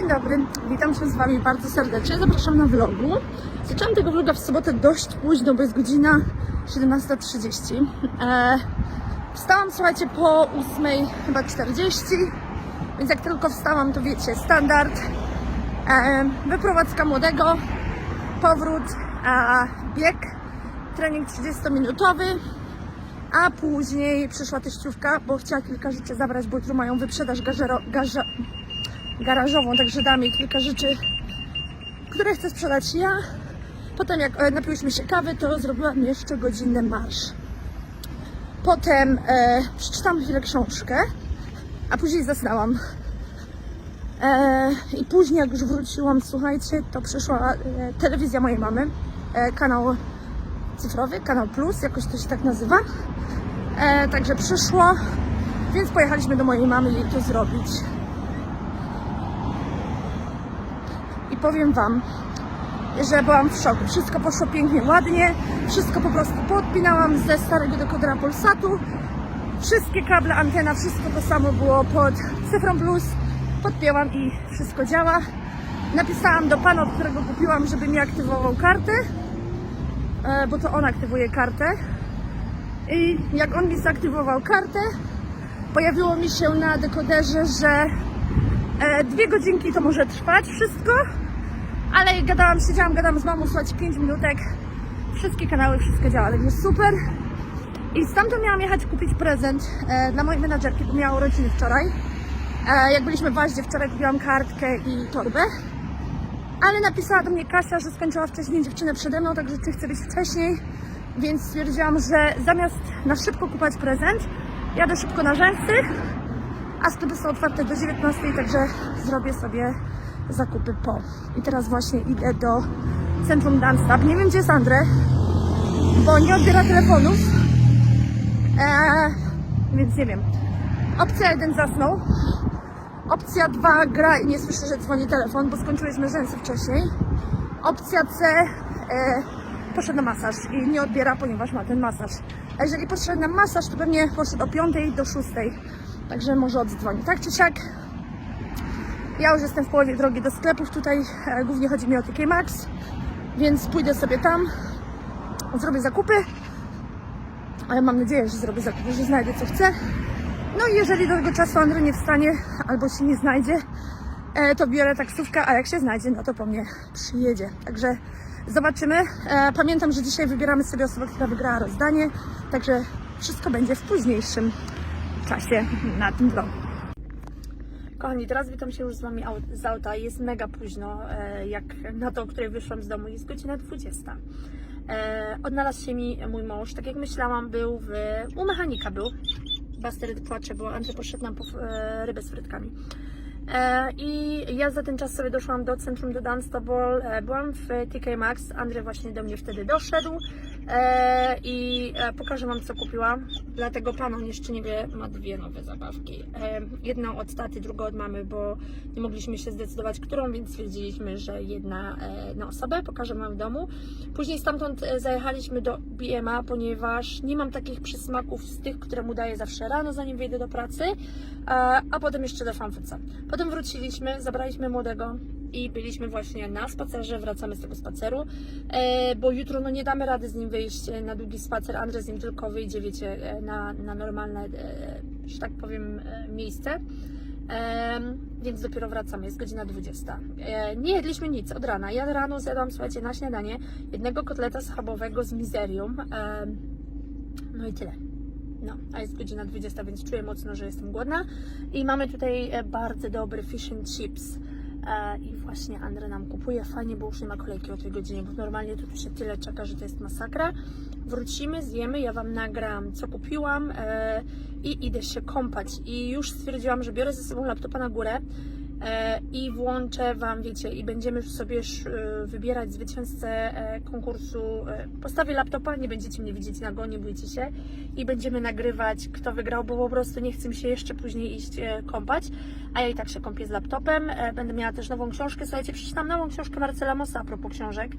Dzień dobry, witam się z Wami bardzo serdecznie. Zapraszam na vlogu. Zaczęłam tego vloga w sobotę dość późno, bo jest godzina 17.30. E, wstałam, słuchajcie, po 8 chyba 40, więc jak tylko wstałam, to wiecie, standard. E, wyprowadzka młodego, powrót, a bieg, trening 30-minutowy. A później przyszła teściówka, bo chciała kilka rzeczy zabrać, bo jutro mają wyprzedaż garza, garażową, także dam jej kilka rzeczy, które chcę sprzedać ja. Potem jak e, napiłyśmy się kawy, to zrobiłam jeszcze godzinny marsz. Potem e, przeczytałam chwilę książkę, a później zasnęłam. E, I później jak już wróciłam, słuchajcie, to przyszła e, telewizja mojej mamy, e, kanał cyfrowy, kanał Plus, jakoś to się tak nazywa. E, także przyszło, więc pojechaliśmy do mojej mamy jej to zrobić. I powiem Wam, że byłam w szoku. Wszystko poszło pięknie, ładnie. Wszystko po prostu podpinałam ze starego dekodera Polsatu. Wszystkie kable, antena, wszystko to samo było pod cyfrą plus. Podpięłam i wszystko działa. Napisałam do pana, od którego kupiłam, żeby mi aktywował kartę, e, bo to on aktywuje kartę. I jak on mi zaktywował kartę, pojawiło mi się na dekoderze, że e, dwie godzinki to może trwać wszystko, ale gadałam, siedziałam, gadałam z mamą, słuchajcie, 5 minutek, wszystkie kanały, wszystko działa, także super. I stamtąd miałam jechać kupić prezent e, dla mojej menadżerki, bo miała urodziny wczoraj. E, jak byliśmy w Waździe, wczoraj kupiłam kartkę i torbę. Ale napisała do mnie Kasia, że skończyła wcześniej dziewczynę przede mną, także czy chce być wcześniej. Więc stwierdziłam, że zamiast na szybko kupować prezent, jadę szybko na rzęsy, a sklepy są otwarte do 19, także zrobię sobie zakupy po. I teraz właśnie idę do centrum Dunstab. Nie wiem, gdzie jest Andre, bo nie odbiera telefonów, eee, więc nie wiem. Opcja 1 zasnął. Opcja 2 gra i nie słyszę, że dzwoni telefon, bo skończyliśmy rzęsy wcześniej. Opcja C e, poszedł na masaż i nie odbiera, ponieważ ma ten masaż. A jeżeli poszedł na masaż, to pewnie poszedł o 5 do 6. Także może oddzwoni. Tak czy siak, ja już jestem w połowie drogi do sklepów. Tutaj e, głównie chodzi mi o TK Maxx, więc pójdę sobie tam, zrobię zakupy. Ale mam nadzieję, że zrobię zakupy, że znajdę co chcę. No i jeżeli do tego czasu Andrzej nie wstanie albo się nie znajdzie, e, to biorę taksówkę, a jak się znajdzie, no to po mnie przyjedzie. Także zobaczymy. E, Pamiętam, że dzisiaj wybieramy sobie osobę, która wygrała rozdanie, także wszystko będzie w późniejszym czasie na tym vlogu. Kochani, teraz witam się już z Wami z auta. Jest mega późno, e, jak na to, o której wyszłam z domu. Jest godzina 20. E, odnalazł się mi mój mąż, tak jak myślałam, był w, u mechanika był. Basteryt płacze, bo Andrzej poszedł nam po e, rybę z frytkami. I ja za ten czas sobie doszłam do centrum do Dunstable. Byłam w TK Maxx. Andrzej właśnie do mnie wtedy doszedł. I pokażę Wam, co kupiłam. Dlatego Pan, on jeszcze nie wie, ma dwie nowe zabawki. Jedną od taty, drugą od mamy, bo nie mogliśmy się zdecydować, którą, więc stwierdziliśmy, że jedna e, na osobę. Pokażę Wam w domu. Później stamtąd e, zajechaliśmy do BMA, ponieważ nie mam takich przysmaków z tych, które mu daję zawsze rano, zanim wyjdę do pracy. A potem jeszcze do Fanfyca. Potem wróciliśmy, zabraliśmy młodego i byliśmy właśnie na spacerze, wracamy z tego spaceru, e, bo jutro no nie damy rady z nim wyjść e, na długi spacer, Andrzej z nim tylko wyjdzie, wiecie, e, na, na normalne, że tak powiem, miejsce. Więc dopiero wracamy, jest godzina 20. E, nie jedliśmy nic od rana. Ja rano zjadłam, słuchajcie, na śniadanie jednego kotleta schabowego z mizerium. No i tyle. No, a jest godzina 20, więc czuję mocno, że jestem głodna. I mamy tutaj bardzo dobry fish and chips. E, I właśnie Andre nam kupuje. Fajnie, bo już nie ma kolejki o tej godzinie, bo normalnie tu się tyle czeka, że to jest masakra. Wrócimy, zjemy, ja Wam nagram, co kupiłam e, i idę się kąpać. I już stwierdziłam, że biorę ze sobą laptopa na górę i włączę Wam, wiecie, i będziemy sobie e, wybierać zwycięzcę e, konkursu. E, postawię laptopa, nie będziecie mnie widzieć nago, nie bójcie się. I będziemy nagrywać, kto wygrał, bo po prostu nie chcę mi się jeszcze później iść e, kąpać. A ja i tak się kąpię z laptopem. E, będę miała też nową książkę. Słuchajcie, przeczytam nową książkę Marcela Mossa a propos książek.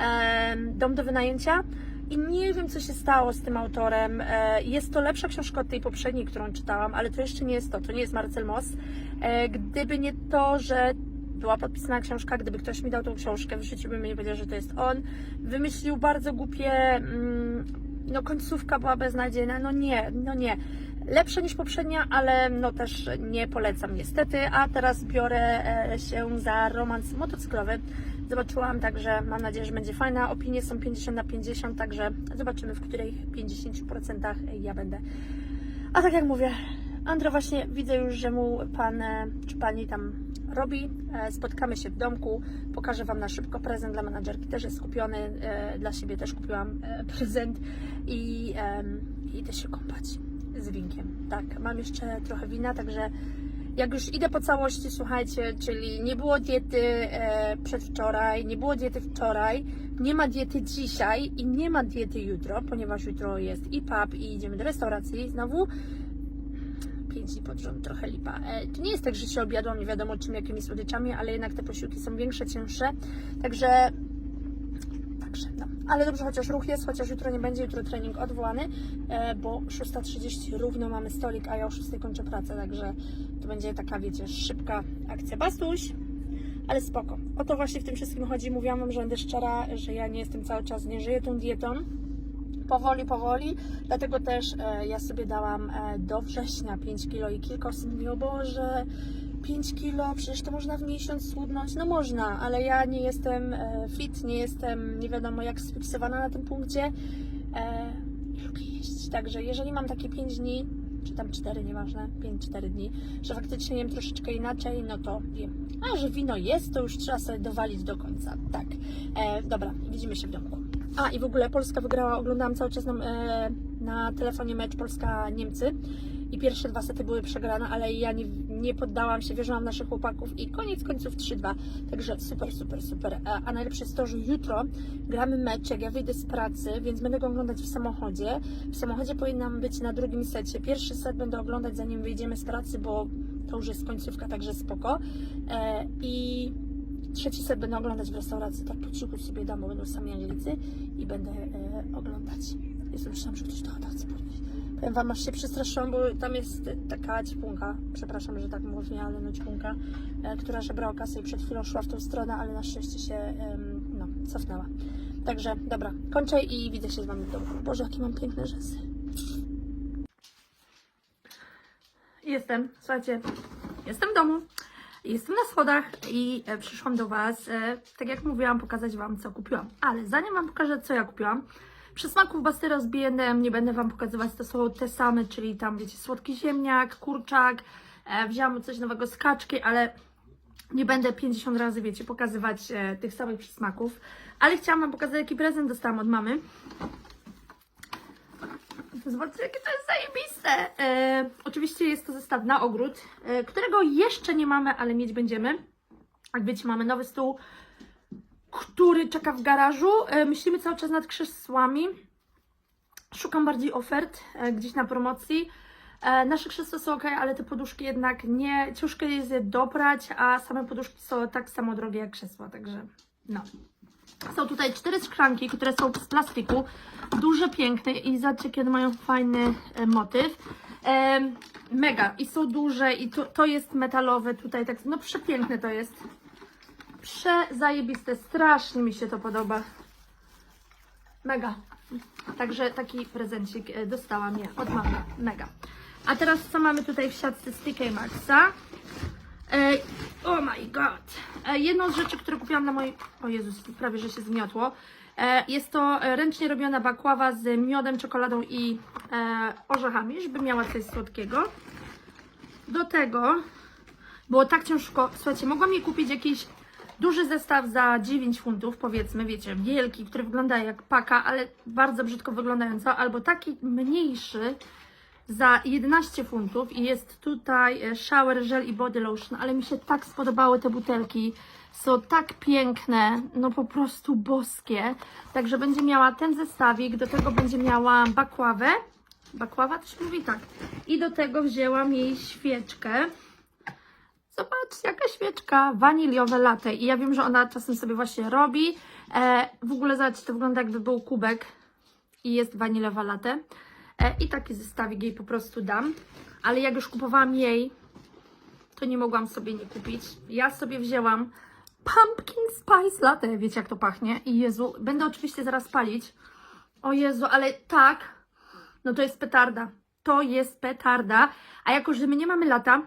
E, Dom do wynajęcia. I nie wiem, co się stało z tym autorem. E, Jest to lepsza książka od tej poprzedniej, którą czytałam, ale to jeszcze nie jest to. To nie jest Marcel Moss. Gdyby nie to, że była podpisana książka, gdyby ktoś mi dał tą książkę w życiu, bym nie powiedział, że to jest on. Wymyślił bardzo głupie, mm, no końcówka była beznadziejna, no nie, no nie. Lepsza niż poprzednia, ale no też nie polecam niestety, a teraz biorę e, się za romans motocyklowy. Zobaczyłam, także mam nadzieję, że będzie fajna. Opinie są 50 na 50, także zobaczymy, w której 50% ja będę. A tak jak mówię, Andro właśnie widzę już, że mu pan e, czy pani tam robi. E, Spotkamy się w domku, pokażę Wam na szybko prezent dla menadżerki, też jest kupiony, e, dla siebie też kupiłam prezent i idę się kąpać z winkiem. Tak, mam jeszcze trochę wina, także jak już idę po całości, słuchajcie, czyli nie było diety przedwczoraj, nie było diety wczoraj, nie ma diety dzisiaj i nie ma diety jutro, ponieważ jutro jest i pub i idziemy do restauracji znowu. Dni pod rząd, trochę lipa. E, to nie jest tak, że się obiadłam nie wiadomo czym, jakimi słodyczami, ale jednak te posiłki są większe, cięższe, także Także, no. Ale dobrze, chociaż ruch jest, chociaż jutro nie będzie, jutro trening odwołany, e, bo 6.30 równo mamy stolik, a ja o 6 kończę pracę, także to będzie taka, wiecie, szybka akcja. Bastuś! Ale spoko. O to właśnie w tym wszystkim chodzi. Mówiłam Wam, że będę szczera, że ja nie jestem cały czas, nie żyję tą dietą. Powoli, powoli. Dlatego też e, ja sobie dałam e, do września 5 kilo i kilka osób mówi, o Boże, 5 kilo, przecież to można w miesiąc schudnąć. No można, ale ja nie jestem e, fit, nie jestem nie wiadomo jak sfiksowana na tym punkcie. Lubię jeść. Także jeżeli mam takie 5 dni, czy tam 4, nieważne, 5-4 dni, że faktycznie jem troszeczkę inaczej, no to wiem. A że wino jest, to już trzeba sobie dowalić do końca. Tak. E, dobra, widzimy się w domku. A i w ogóle Polska wygrała, oglądałam cały czas na, e, na telefonie mecz Polska-Niemcy i pierwsze dwa sety były przegrane, ale ja nie, nie poddałam się, wierzyłam w naszych chłopaków i koniec końców 3-2. Także super, super, super. A, a najlepsze jest to, że jutro gramy mecz, jak ja wyjdę z pracy, więc będę go oglądać w samochodzie. W samochodzie powinnam być na drugim secie. Pierwszy set będę oglądać zanim wyjdziemy z pracy, bo to już jest końcówka, także spoko. E, I trzeci set będę oglądać w restauracji, tak po cichu sobie bo będą sami Anglicy i będę e, oglądać. Jezu, myślałam, że ktoś to chata chce. Powiem Wam, aż się przestraszyłam, bo tam jest taka ćpunka, przepraszam, że tak mówię, ale no ćpunka, e, która żebrała kasę i przed chwilą szła w tą stronę, ale na szczęście się, em, no, cofnęła. Także, dobra, kończę i widzę się z Wami w domu. Boże, jakie mam piękne rzęsy. Jestem, słuchajcie, jestem w domu. Jestem na schodach i e, przyszłam do Was, e, tak jak mówiłam, pokazać Wam, co kupiłam. Ale zanim Wam pokażę, co ja kupiłam, przysmaków Bastyra z B&M nie będę Wam pokazywać, to są te same, czyli tam, wiecie, słodki ziemniak, kurczak, e, wzięłam coś nowego z kaczki, ale nie będę 50 razy, wiecie, pokazywać tych samych przysmaków. Ale chciałam Wam pokazać, jaki prezent dostałam od mamy. Zobaczcie, jakie to jest zajebiste. E, oczywiście jest to zestaw na ogród, e, którego jeszcze nie mamy, ale mieć będziemy. Jak wiecie, mamy nowy stół, który czeka w garażu. E, myślimy cały czas nad krzesłami. Szukam bardziej ofert e, gdzieś na promocji. E, nasze krzesła są ok, ale te poduszki jednak nie. Ciężko jest je dobrać, a same poduszki są tak samo drogie jak krzesła, także no. Są tutaj cztery szklanki, które są z plastiku, duże, piękne i zobaczcie, kiedy mają fajny e, motyw. E, mega i są duże i to, to jest metalowe tutaj, tak, no przepiękne to jest. Przezajebiste, strasznie mi się to podoba. Mega. Także taki prezencik e, dostałam je od mamy. Mega. A teraz co mamy tutaj w siatce z TK Maxa? E, oh my god. E, jedną z rzeczy, które kupiłam na mojej... O Jezus, prawie że się zmiotło. E, jest to e, ręcznie robiona bakława z miodem, czekoladą i orzechami, żeby miała coś słodkiego. Do tego było tak ciężko. Słuchajcie, mogłam jej kupić jakiś duży zestaw za 9 funtów, powiedzmy, wiecie, wielki, który wygląda jak paka, ale bardzo brzydko wyglądająca, albo taki mniejszy za 11 funtów i jest tutaj e, shower gel i body lotion, ale mi się tak spodobały te butelki. Są tak piękne, no po prostu boskie. Także będzie miała ten zestawik, do tego będzie miała bakławę. Bakława się mówi tak. I do tego wzięłam jej świeczkę. Zobaczcie, jaka świeczka, waniliowe latte. I ja wiem, że ona czasem sobie właśnie robi. E, w ogóle zobaczcie, to wygląda jakby był kubek i jest waniliowa latte. E, I taki zestawik jej po prostu dam. Ale jak już kupowałam jej to nie mogłam sobie nie kupić. Ja sobie wzięłam pumpkin spice latte. Wiecie jak to pachnie? I Jezu, będę oczywiście zaraz palić. O Jezu, ale tak, no to jest petarda. To jest petarda. A jako, że my nie mamy lata,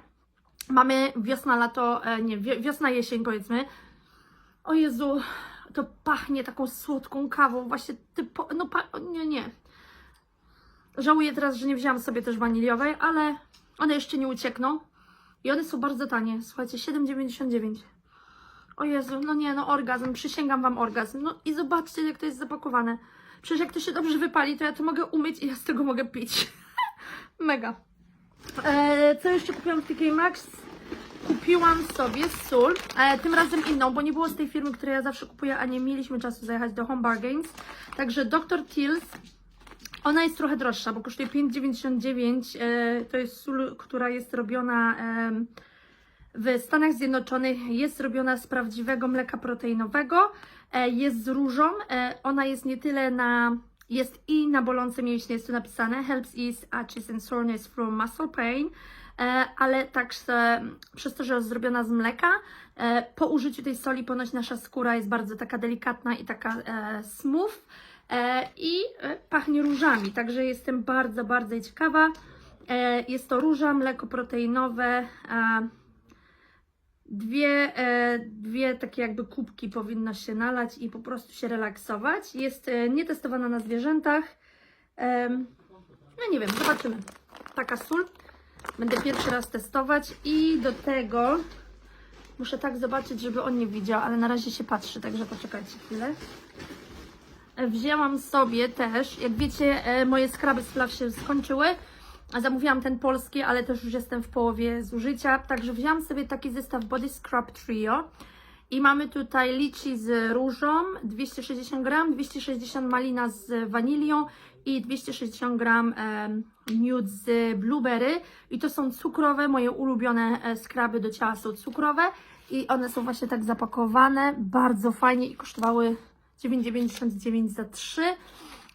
mamy wiosna, lato, e, nie, wiosna, jesień powiedzmy. O Jezu, to pachnie taką słodką kawą, właśnie typo, no pa, nie, nie. Żałuję teraz, że nie wzięłam sobie też waniliowej, ale one jeszcze nie uciekną. I one są bardzo tanie. Słuchajcie, 7,99. O Jezu, no nie, no orgazm, przysięgam Wam orgazm. No i zobaczcie, jak to jest zapakowane. Przecież jak to się dobrze wypali, to ja to mogę umyć i ja z tego mogę pić. Mega. E, co jeszcze kupiłam w TK Maxx? Kupiłam sobie sól, e, tym razem inną, bo nie było z tej firmy, której ja zawsze kupuję, a nie mieliśmy czasu zajechać do Home Bargains. Także Dr. Teals ona jest trochę droższa, bo kosztuje 5,99. E, to jest sól, która jest robiona w Stanach Zjednoczonych. Jest robiona z prawdziwego mleka proteinowego. E, jest z różą. E, ona jest nie tyle na. Jest i na bolące mięśnie, jest tu napisane. Helps ease itches and soreness from muscle pain. Ale także przez to, że jest zrobiona z mleka, po użyciu tej soli ponoć nasza skóra jest bardzo taka delikatna i taka smooth i pachnie różami, także jestem bardzo, bardzo ciekawa. E, jest to róża, mleko proteinowe, dwie, e, dwie takie jakby kubki powinno się nalać i po prostu się relaksować. Jest e, nietestowana na zwierzętach. No nie wiem, zobaczymy. Taka sól. Będę pierwszy raz testować i do tego muszę tak zobaczyć, żeby on nie widział, ale na razie się patrzy, także poczekajcie chwilę. Wzięłam sobie też, jak wiecie, e, moje skraby z Flaw się skończyły. Zamówiłam ten polski, ale też już jestem w połowie zużycia. Także wzięłam sobie taki zestaw Body Scrub Trio. I mamy tutaj liczy z różą, 260 gram, 260 malina z wanilią i 260 gram nude z blueberry. I to są cukrowe, moje ulubione e, skraby do ciała są cukrowe. I one są właśnie tak zapakowane, bardzo fajnie i kosztowały 9,99 za 3.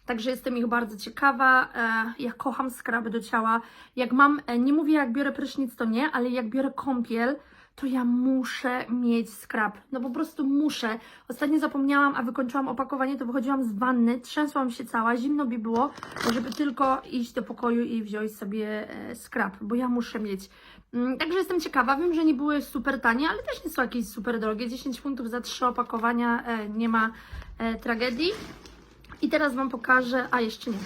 Także jestem ich bardzo ciekawa. E, Ja kocham skraby do ciała. Jak mam, e, nie mówię jak biorę prysznic, to nie, ale jak biorę kąpiel, to ja muszę mieć skrab. No po prostu muszę. Ostatnio zapomniałam, a wykończyłam opakowanie, to wychodziłam z wanny, trzęsłam się cała, zimno mi było, żeby tylko iść do pokoju i wziąć sobie e, skrab, bo ja muszę mieć. Mm, Także jestem ciekawa. Wiem, że nie były super tanie, ale też nie są jakieś super drogie. 10 funtów za trzy opakowania e, nie ma e, tragedii. I teraz Wam pokażę, a jeszcze nie.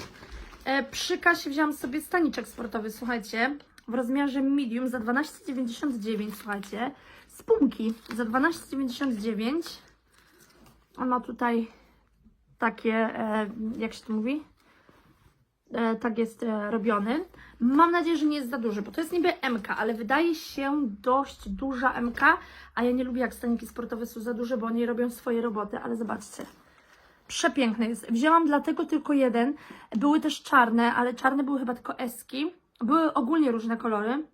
Przy kasie wziąłam sobie staniczek sportowy, słuchajcie, w rozmiarze medium za 12,99, słuchajcie, z pumki za 12,99. On ma tutaj takie, e, jak się to mówi? E, tak jest e, robiony. Mam nadzieję, że nie jest za duży, bo to jest niby MK, ale wydaje się dość duża MK, a ja nie lubię jak staniki sportowe są za duże, bo oni robią swoje roboty, ale zobaczcie. Przepiękny jest. Wzięłam dlatego tylko jeden. Były też czarne, ale czarne były chyba tylko eski. Były ogólnie różne kolory,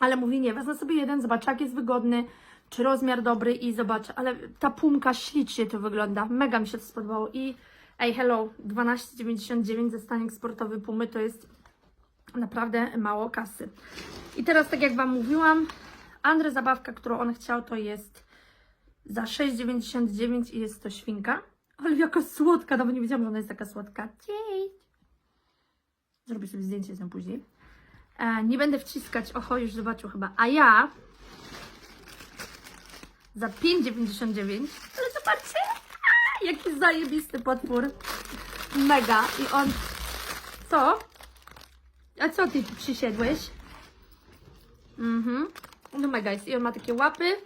ale mówię nie, wezmę sobie jeden, zobaczę jak jest wygodny, czy rozmiar dobry i zobaczę. Ale ta pumka ślicznie to wygląda. Mega mi się to spodobało. I ej, hello, 12,99 za stanik sportowy Pumy to jest naprawdę mało kasy. I teraz, tak jak Wam mówiłam, Andre zabawka, którą on chciał, to jest za 6,99 i jest to świnka. Ale jaka słodka, nawet nie wiedziałam, że ona jest taka słodka. Cześć! Zrobię sobie zdjęcie z nią później. E, nie będę wciskać, oho, już zobaczył chyba. A ja za 5,99, ale zobaczcie, a, jaki zajebisty potwór. Mega. I on, co? A co ty tu przysiedłeś? Mhm. No mega jest. I on ma takie łapy.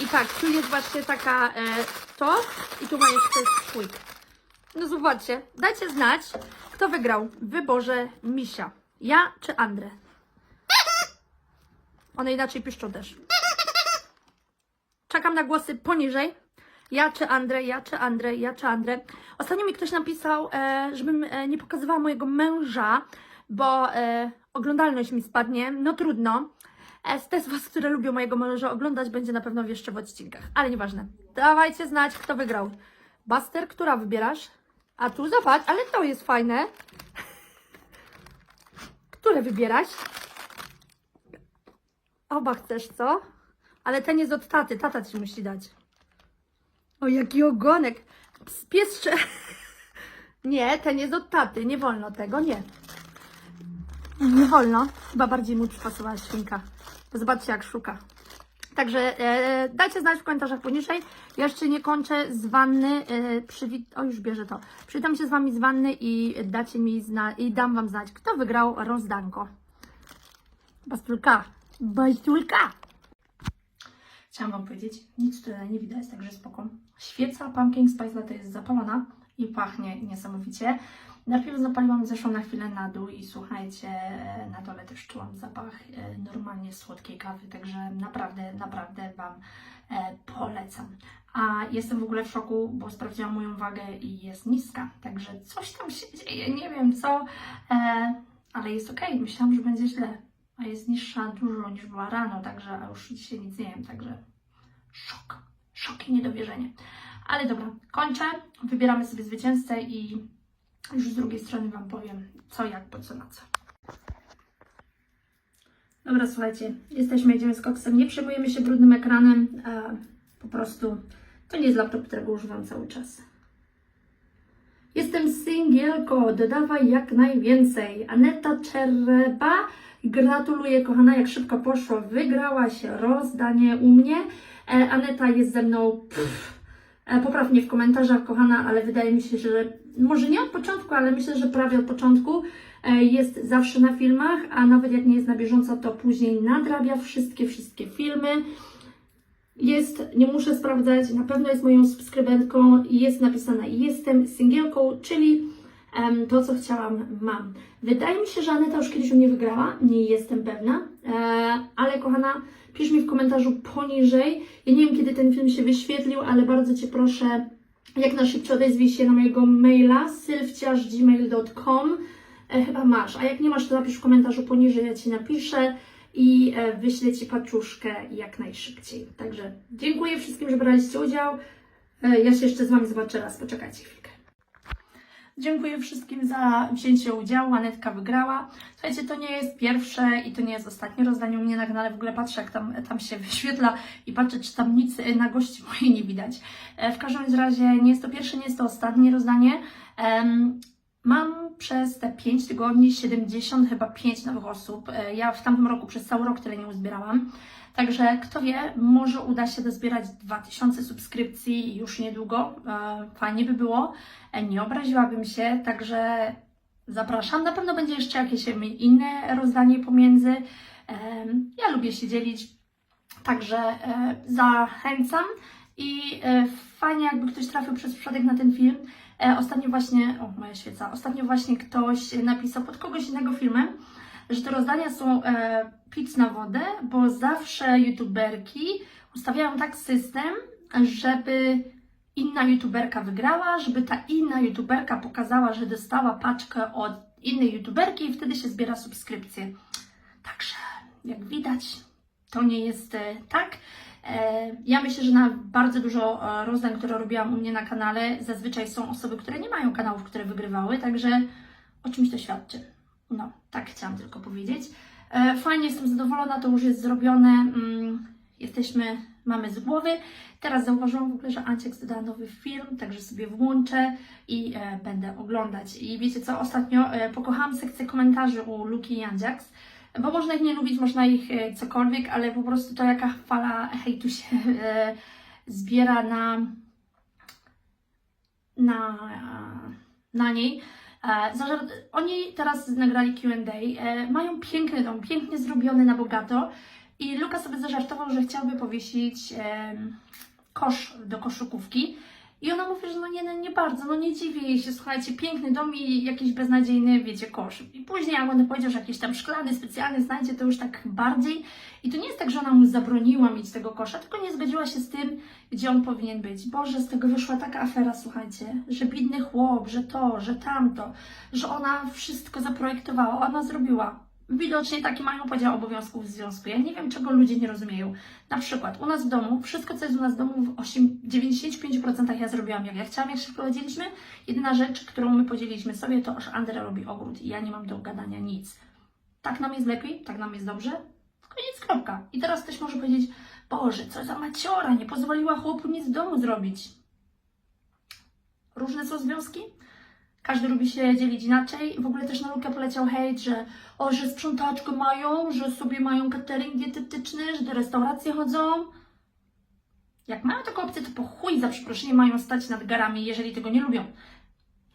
I tak, tu jest właśnie taka e, to i tu ma jeszcze swój. No zobaczcie, dajcie znać, kto wygrał w wyborze misia. Ja czy Andre? One inaczej piszczą też. Czekam na głosy poniżej. Ja czy Andre, ja czy Andre, ja czy Andre. Ostatnio mi ktoś napisał, e, żebym e, nie pokazywała mojego męża, bo e, oglądalność mi spadnie. No trudno. E, z te z Was, które lubią mojego męża oglądać, będzie na pewno jeszcze w odcinkach. Ale nieważne. Dawajcie znać, kto wygrał. Buster, która wybierasz? A tu zobacz, ale to jest fajne. Które wybierasz? Oba chcesz, co? Ale ten jest od taty, tata ci musi dać. O, jaki ogonek. Ps, Pies cze... Nie, ten jest od taty, nie wolno tego, nie. Nie wolno. Chyba bardziej mu przypasowała świnka. Zobaczcie, jak szuka. Także e, dajcie znać w komentarzach poniżej. Jeszcze nie kończę z wanny. E, przywit... O, już bierze to. Przywitam się z Wami z wanny i dacie mi zna... i dam Wam znać, kto wygrał rozdanko. Bastulka. Bastulka. Chciałam Wam powiedzieć, nic tutaj nie widać, także spoko. Świeca Pumpkin Spice Latte jest zapalona i pachnie niesamowicie. Najpierw zapaliłam, zeszłam na chwilę na dół i słuchajcie, na dole też czułam zapach e, normalnie słodkiej kawy, także naprawdę, naprawdę Wam e, polecam. A jestem w ogóle w szoku, bo sprawdziłam moją wagę i jest niska, także coś tam się dzieje, nie wiem co, e, ale jest ok, myślałam, że będzie źle, a jest niższa dużo niż była rano, także a już dzisiaj nic nie wiem, także szok, szok i niedowierzenie. Ale dobra, kończę, wybieramy sobie zwycięzcę i już z drugiej strony Wam powiem co, jak, po co, na co. Dobra, słuchajcie, jesteśmy, jedziemy z koksem, nie przejmujemy się brudnym ekranem, a po prostu to nie jest laptop, którego używam cały czas. Jestem singielko, dodawaj jak najwięcej. Aneta Czereba, gratuluję kochana, jak szybko poszło, wygrałaś rozdanie u mnie. E, Aneta jest ze mną, pff, e, popraw mnie w komentarzach kochana, ale wydaje mi się, że może nie od początku, ale myślę, że prawie od początku e, jest zawsze na filmach, a nawet jak nie jest na bieżąco, to później nadrabia wszystkie, wszystkie filmy. Jest, nie muszę sprawdzać, na pewno jest moją subskrybentką i jest napisane jestem singielką, czyli to, co chciałam, mam. Wydaje mi się, że Aneta już kiedyś u mnie wygrała, nie jestem pewna, e, ale kochana, pisz mi w komentarzu poniżej. Ja nie wiem, kiedy ten film się wyświetlił, ale bardzo Cię proszę, jak najszybciej odezwij się na mojego maila sylwciarz.gmail.com e, Chyba masz, a jak nie masz, to napisz w komentarzu poniżej, ja Ci napiszę i e, wyślę Ci paczuszkę jak najszybciej. Także dziękuję wszystkim, że braliście udział. E, ja się jeszcze z Wami zobaczę raz, poczekajcie chwilkę. Dziękuję wszystkim za wzięcie udziału. Anetka wygrała. Słuchajcie, to nie jest pierwsze i to nie jest ostatnie rozdanie u mnie na kanale. W ogóle patrzę, jak tam, tam się wyświetla i patrzę, czy tam nic e, na gości mojej nie widać. E, W każdym razie nie jest to pierwsze, nie jest to ostatnie rozdanie. Mam przez te 5 tygodni 70 chyba 5 nowych osób. E, Ja w tamtym roku przez cały rok tyle nie uzbierałam. Także kto wie, może uda się dozbierać 2000 subskrypcji już niedługo. E, Fajnie by było. E, Nie obraziłabym się, także zapraszam. Na pewno będzie jeszcze jakieś inne rozdanie pomiędzy. Em, Ja lubię się dzielić, także e, zachęcam. I e, fajnie, jakby ktoś trafił przez przypadek na ten film. E, Ostatnio właśnie, o moja świeca, ostatnio właśnie ktoś napisał pod kogoś innego filmem, że te rozdania są e, pic na wodę, bo zawsze youtuberki ustawiają tak system, żeby inna youtuberka wygrała, żeby ta inna youtuberka pokazała, że dostała paczkę od innej youtuberki i wtedy się zbiera subskrypcje. Także, jak widać, to nie jest e, tak. E, Ja myślę, że na bardzo dużo e, rozdań, które robiłam u mnie na kanale, zazwyczaj są osoby, które nie mają kanałów, które wygrywały, także o czymś to świadczy. No, tak chciałam tylko powiedzieć. E, Fajnie, jestem zadowolona, to już jest zrobione. Mm, Jesteśmy, mamy z głowy. Teraz zauważyłam w ogóle, że Anciex dodała nowy film, także sobie włączę i e, będę oglądać. I wiecie co, ostatnio e, pokochałam sekcję komentarzy u Luki i Andziaks, bo można ich nie lubić, można ich cokolwiek, ale po prostu to jaka fala hejtu się zbiera na, na, na niej. E, Oni teraz nagrali QA. e, Mają piękny dom, pięknie zrobiony na bogato. I Luka sobie zażartował, że chciałby powiesić kosz do koszykówki. I ona mówi, że no nie, no nie bardzo, no nie dziwię jej się, słuchajcie, piękny dom i jakiś beznadziejny, wiecie, kosz. I później jak on powiedział, że jakiś tam szklany, specjalny znajdzie, to już tak bardziej. I to nie jest tak, że ona mu zabroniła mieć tego kosza, tylko nie zgodziła się z tym, gdzie on powinien być. Boże, z tego wyszła taka afera, słuchajcie, że bidny chłop, że to, że tamto, że ona wszystko zaprojektowała, ona zrobiła. Widocznie taki mają podział obowiązków w związku. Ja nie wiem, czego ludzie nie rozumieją. Na przykład u nas w domu, wszystko co jest u nas w domu w 8, 95% ja zrobiłam jak ja chciałam, jak się wprowadziliśmy. Jedyna rzecz, którą my podzieliliśmy sobie, to że Andrea robi ogród i ja nie mam do gadania nic. Tak nam jest lepiej, tak nam jest dobrze, Koniec, kropka. I teraz ktoś może powiedzieć, Boże, co za maciora, nie pozwoliła chłopu nic w domu zrobić. Różne są związki. Każdy lubi się dzielić inaczej. W ogóle też na lukę poleciał hejt, że o, że sprzątaczkę mają, że sobie mają catering dietetyczny, że do restauracji chodzą. Jak mają taką opcję, to po chuj za przeproszenie mają stać nad garami, jeżeli tego nie lubią.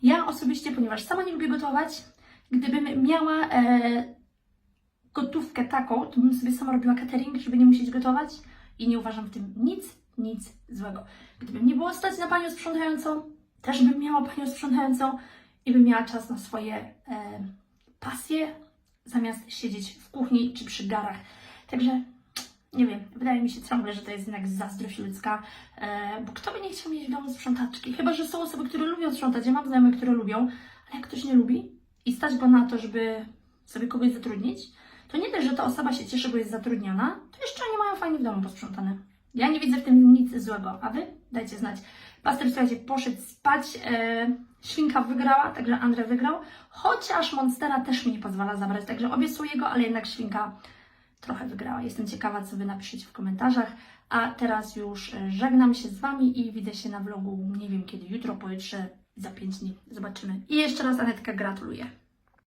Ja osobiście, ponieważ sama nie lubię gotować, gdybym miała e, gotówkę taką, to bym sobie sama robiła catering, żeby nie musieć gotować i nie uważam w tym nic, nic złego. Gdybym nie było stać na panią sprzątającą, też bym miała panią sprzątającą i bym miała czas na swoje e, pasje, zamiast siedzieć w kuchni czy przy garach. Także nie wiem, wydaje mi się ciągle, że to jest jednak zazdrość ludzka, e, bo kto by nie chciał mieć w domu sprzątaczki? Chyba, że są osoby, które lubią sprzątać. Ja mam znajomych, które lubią, ale jak ktoś nie lubi i stać go na to, żeby sobie kogoś zatrudnić, to nie też, że ta osoba się cieszy, bo jest zatrudniona, to jeszcze oni mają fajnie w domu posprzątane. Ja nie widzę w tym nic złego, a wy dajcie znać. Paster, słuchajcie, poszedł spać, e, Świnka wygrała, także Andrzej wygrał, chociaż Monstera też mi nie pozwala zabrać, także obie są jego, ale jednak Świnka trochę wygrała. Jestem ciekawa, co Wy napiszecie w komentarzach. A teraz już e, żegnam się z Wami i widzę się na vlogu, nie wiem kiedy, jutro, pojutrze, za 5 dni. Zobaczymy. I jeszcze raz Anetka gratuluję.